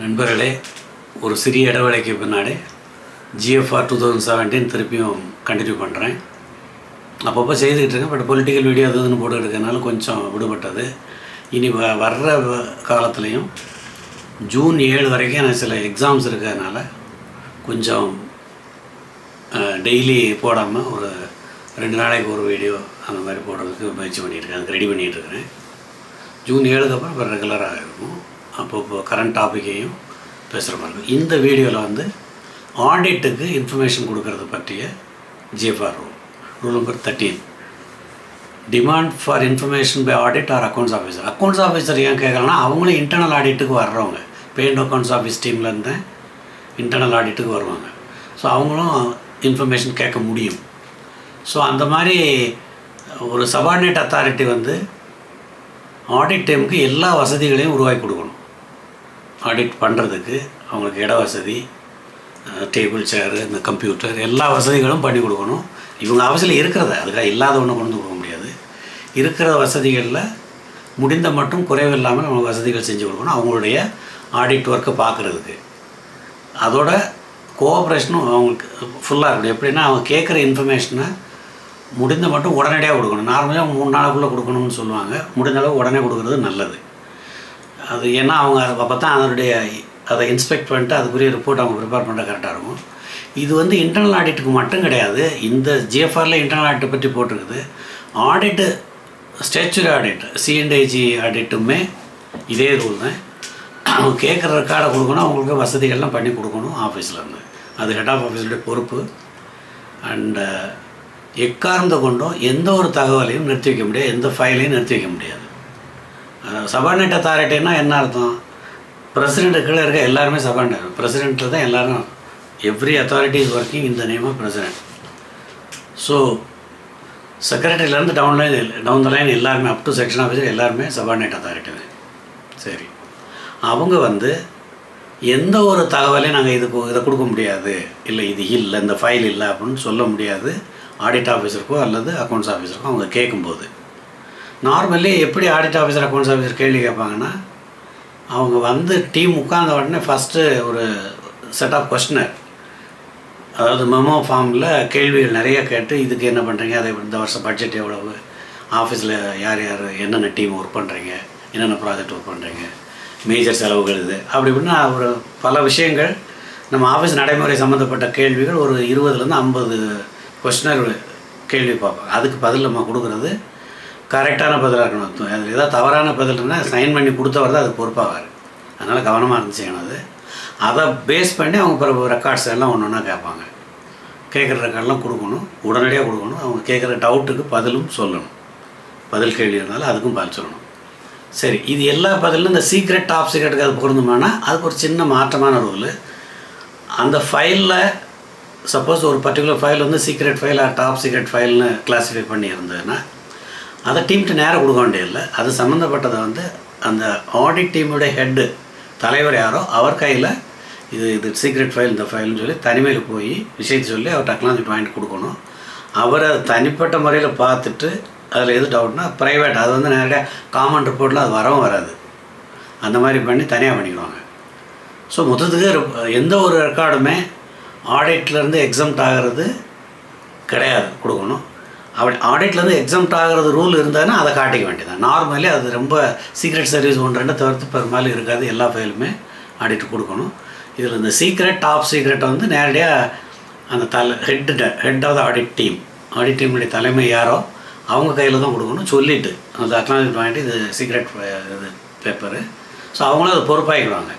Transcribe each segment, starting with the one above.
நண்பர்களே ஒரு சிறிய இடைவேளைக்கு பின்னாடி G F R two thousand seventeen திருப்பியும் கண்டினியூ பண்ணுறேன் அப்பப்போ செய்துக்கிட்டு இருக்கேன் பட் பொலிட்டிக்கல் வீடியோ அது இதுன்னு எடுக்கிறதுனால கொஞ்சம் விடுபட்டது. இனி வ வர்ற காலத்துலேயும் ஜூன் ஏழு வரைக்கும் எனக்கு சில எக்ஸாம்ஸ் இருக்கிறதுனால கொஞ்சம் டெய்லி போடாமல் ஒரு ரெண்டு நாளைக்கு ஒரு வீடியோ அந்த மாதிரி போடுறதுக்கு முயற்சி பண்ணிகிட்ருக்கேன் அதுக்கு ரெடி பண்ணிகிட்ருக்கிறேன் ஜூன் ஏழுக்கு அப்புறம் இப்போ ரெகுலராக இருக்கும். அப்போ கரண்ட் டாப்பிக்கையும் பேசுகிற மாதிரி இருக்கும் இந்த வீடியோவில் வந்து ஆடிட்டுக்கு இன்ஃபர்மேஷன் கொடுக்கறது பற்றிய G F R rule rule number thirteen demand for information by audit or accounts officer accounts officer ஏன் கேட்குறாங்கன்னா அவங்களும் இன்டர்னல் ஆடிட்டுக்கு வர்றவங்க. பெயிண்ட் அக்கௌண்ட்ஸ் ஆஃபீஸ் டீம்லேருந்து இன்டர்னல் ஆடிட்டுக்கு வருவாங்க. ஸோ அவங்களும் இன்ஃபர்மேஷன் கேட்க முடியும். ஸோ அந்த மாதிரி ஒரு சபார்டினேட் அத்தாரிட்டி வந்து ஆடிட் டைமுக்கு எல்லா வசதிகளையும் உருவாக்கி கொடுக்கணும். ஆடிட் பண்ணுறதுக்கு அவங்களுக்கு இட வசதி டேபிள் சேரு இந்த கம்ப்யூட்டர் எல்லா வசதிகளும் பண்ணி கொடுக்கணும். இவங்க அவசியம் இருக்கிறத அதுக்காக இல்லாத ஒன்று கொண்டு வந்து கொடுக்க முடியாது. இருக்கிற வசதிகளில் முடிந்த மட்டும் குறைவில்லாமல் நம்ம வசதிகள் செஞ்சு கொடுக்கணும். அவங்களுடைய ஆடிட் ஒர்க்கை பார்க்குறதுக்கு அதோட கோஆப்ரேஷனும் அவங்களுக்கு ஃபுல்லாக இருக்கணும். எப்படின்னா அவங்க கேட்குற இன்ஃபர்மேஷனை முடிந்த மட்டும் உடனடியாக கொடுக்கணும். நார்மலாக மூணு நாளுக்குள்ளே கொடுக்கணும்னு சொல்லுவாங்க. முடிந்த அளவு உடனே கொடுக்குறது நல்லது. அது ஏன்னா அவங்க அதை அப்போ தான் அதனுடைய அதை இன்ஸ்பெக்ட் பண்ணிட்டு அதுக்குரிய ரிப்போர்ட் அவங்க ப்ரிப்பேர் பண்ண கரெக்டாக இருக்கும். இது வந்து இன்டர்னல் ஆடிட்டுக்கு மட்டும் கிடையாது. இந்த ஜிஎஃப்ஆரில் இன்டர்னல் ஆடிட்டை பற்றி போட்டிருக்குது. ஆடிட்டு ஸ்டேச்சுரி ஆடிட் சிஎன்டிஜி ஆடிட்டுமே இதே ரூல் தான். அவங்க கேட்குற ரெக்கார்டை கொடுக்கணும். அவங்களுக்கு வசதிகள்லாம் பண்ணி கொடுக்கணும் ஆஃபீஸில் இருந்து. அது ஹெட் ஆஃப் ஆஃபீஸுடைய பொறுப்பு. அண்டு எக்கார்ந்த கொண்டும் எந்த ஒரு தகவலையும் நிறுத்தி வைக்க முடியாது. எந்த ஃபைலையும் நிறுத்தி வைக்க முடியாது. சபார்டினேட் அத்தாரிட்டின்னா என்ன அர்த்தம்? பிரசிடென்ட் கீழே இருக்க எல்லாருமே சபார்டினேட் பிரசிடென்ட்டில் தான் எல்லாரும் எவ்ரி அத்தாரிட்டி இஸ் ஒர்க்கிங் இந்த name of president so செக்ரட்டரியிலேருந்து down line down the line எல்லாருமே அப் டு செக்ஷன் ஆஃபீஸர் எல்லாருமே சபார்டினேட் அத்தாரிட்டி சரி. அவங்க வந்து எந்த ஒரு தகவலையும் நாங்கள் இது இதை கொடுக்க முடியாது. இல்லை இது இல்லை இந்த ஃபைல் இல்லை அப்படின்னு சொல்ல முடியாது. ஆடிட் ஆஃபீஸருக்கோ அல்லது அக்கௌண்ட்ஸ் ஆஃபீஸருக்கோ அவங்க கேட்கும்போது. நார்மலி எப்படி ஆடிட் ஆஃபீஸர் அக்கௌண்ட்ஸ் ஆஃபீஸர் கேள்வி கேட்பாங்கன்னா அவங்க வந்து டீம் உட்கார்ந்த உடனே ஃபஸ்ட்டு ஒரு செட் ஆஃப் கொஸ்டினர் அதாவது மெமோ ஃபார்மில் கேள்விகள் நிறைய கேட்டு இதுக்கு என்ன பண்ணுறீங்க அதை இந்த வருஷம் பட்ஜெட் எவ்வளவு ஆஃபீஸில் யார் யார் என்னென்ன டீம் ஒர்க் பண்ணுறீங்க என்னென்ன ப்ராஜெக்ட் ஒர்க் பண்ணுறீங்க மேஜர் செலவுகள் இது. அப்படி இப்படின்னா ஒரு பல விஷயங்கள் நம்ம ஆஃபீஸ் நடைமுறை சம்மந்தப்பட்ட கேள்விகள் ஒரு இருபதுலேருந்து ஐம்பது கொஷினர் கேள்வி பார்ப்போம் அதுக்கு பதில் நம்ம கொடுக்குறது கரெக்டான பதிலாக இருக்கணும் அது ஏதாவது தவறான பதில்னா சைன் பண்ணி கொடுத்தவர் தான் அது பொறுப்பாவார். அதனால் கவனமாக இருந்துச்சு அது. அதை பேஸ் பண்ணி அவங்க பிறகு ரெக்கார்ட்ஸ் எல்லாம் ஒன்று ஒன்றா கேட்பாங்க. கேட்குற ரெக்கார்ட்லாம் கொடுக்கணும். உடனடியாக கொடுக்கணும். அவங்க கேட்குற டவுட்டுக்கு பதிலும் சொல்லணும். பதில் கேள்வி இருந்தாலும் அதுக்கும் பதில் சொல்லணும். சரி இது எல்லா பதிலும் இந்த சீக்ரெட் டாப் சீக்ரெட்டுக்கு அது பொருந்துமானா? அதுக்கு ஒரு சின்ன மாற்றமான ரூல் அந்த ஃபைலில் சப்போஸ் ஒரு பர்டிகுலர் ஃபைல் வந்து சீக்ரெட் ஃபைல் டாப் சீக்ரெட் ஃபைல்னு கிளாஸிஃபை பண்ணி இருந்ததுன்னா அதை டீம்கிட்ட நேரம் கொடுக்க வேண்டியதில்லை. அது சம்மந்தப்பட்டதை வந்து அந்த ஆடிட் டீமுடைய ஹெட்டு தலைவர் யாரோ அவர் கையில் இது இது சீக்ரெட் ஃபைல் இந்த ஃபைல்னு சொல்லி தனிமையில் போய் விஷயத்தை சொல்லி அவர் டெக்னாலஜி பாயிண்ட் கொடுக்கணும். அவர் அதை தனிப்பட்ட முறையில் பார்த்துட்டு அதில் எது டவுட்னா ப்ரைவேட் அது வந்து நேரடியாக காமன் ரிப்போர்ட்டில் அது வரவும் வராது. அந்த மாதிரி பண்ணி தனியாக பண்ணிக்குவாங்க ஸோ மொத்தத்துக்கு எந்த ஒரு ரெக்கார்டுமே ஆடிட்லேருந்து எக்ஸம்ட் ஆகிறது கிடையாது கொடுக்கணும். அப்படி ஆடிட்லேருந்து எக்ஸம்ட் ஆகிறது ரூல் இருந்ததுன்னா அதை காட்டிக்க வேண்டியதான் நார்மலி அது ரொம்ப சீக்ரெட் சர்வீஸ் ஒன்று ரெண்டு தவிர்த்து பெரும்பாலும் இருக்காது எல்லா ஃபைலுமே ஆடிட் கொடுக்கணும். இதில் இந்த சீக்ரெட் டாப் சீக்ரெட்டை வந்து நேரடியாக அந்த தலை head head of the audit team audit டீமுடைய தலைமை யாரோ அவங்க கையில் தான் கொடுக்கணும். சொல்லிவிட்டு அந்த அக்னாலஜி வாங்கிட்டு இது சீக்ரெட் இது பேப்பரு ஸோ அவங்களும் அதை பொறுப்பாகிடுவாங்க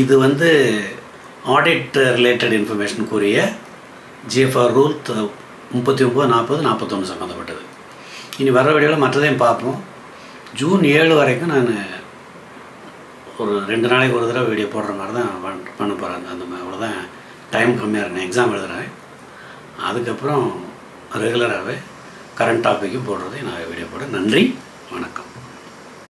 இது வந்து ஆடிட் ரிலேட்டட் இன்ஃபர்மேஷனுக்குரிய ஜிஎஃப்ஆர் ரூல் முப்பத்தி ஒம்பது நாற்பது நாற்பத்தொன்று சம்மந்தப்பட்டது. இனி வர வீடியோவில் மற்றதையும் பார்ப்போம். ஜூன் ஏழு வரைக்கும் நான் ஒரு ரெண்டு நாளைக்கு ஒரு தடவை வீடியோ போடுற மாதிரி தான் பண்- பண்ண போகிறேன் அந்த மாதிரி அவ்வளோதான் டைம் கம்மியாக இருக்கேன் எக்ஸாம் எழுதுகிறேன் அதுக்கப்புறம் ரெகுலராகவே கரண்ட் டாப்பிக்கும் போடுறதை நான் வீடியோ போட நன்றி. வணக்கம்.